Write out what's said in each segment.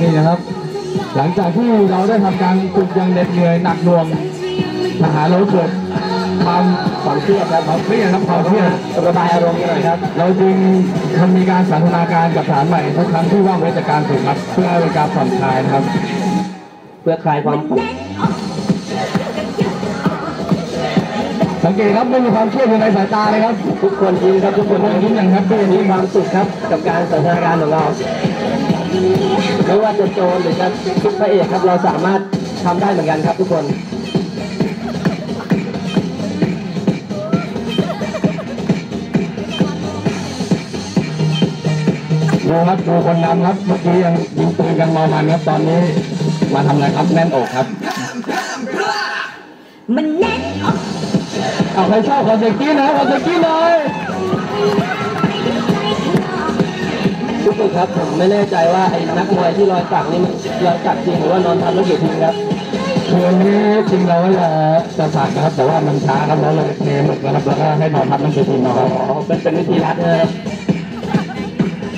นี่นะครับ หลังจากที่เราได้ทำการฝึกอยังเหน็ดเหนื่อยหนักหน่วงทหารเราเกิดความความเครียดครับความเครียดครับความเครียดระบายอารมณ์กันหน่อยครับ เราจึงทำมีการสันทนาการกับทหารใหม่ทุกครั้งที่ว่างเว้นจากการฝึกครับ เพื่อให้เป็นการผ่อนคลายนะครับ เพื่อคลายความสังเกตครับไม่มีความเครียดอยู่ในสายตาเลยครับ ทุกคนยิ้มครับทุกคนทุกคนยิ้มอย่างแฮปปี้มีความสุขครับกับการสันทนาการของเราไม่ว่าจะโจรหรือจะคิดพระเอกครับเราสามารถทำได้เหมือนกันครับทุกคนดูครับดูคนนำครับเมื่อกี้ยังยิงปืนกันเมามันครับตอนนี้ มาทำอะไรครับแน่นอกครับ มันแน่นอกเอาใครชอบขอเสียงกรี๊ดนะครับขอเสียงกรี๊ดหน่อยทุกคนครับผมไม่แน่ใจว่าไอ้นักมวยที่รอยสักนี่มันรอยสักจริงหรือว่านอนทำแล้วเก็บทิ้งครับคืออันนี้จริงเราจะจะสักนะครับแต่ว่ามันช้าครับเราเลยเทหมดนะครับแล้วก็ให้นอนทับหนังสือพิมพ์นะครับอ๋อเป็นเป็นวิธีรัดนะครับ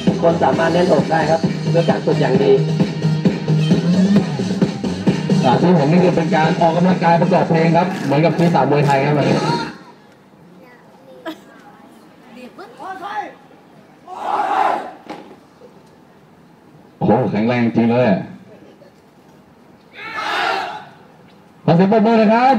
ทุกคนสามารถแน่นอกได้ครับด้วยการฝึกอย่างดี อ่าที่ผมนี่คือเป็นการออกกำลังกายประกอบเพลงครับ เหมือนกับที่สาวมวยไทยครับวันนี้โอ้โหแข็งแรงจริงเลยขอเสียงปรบมือนะครับ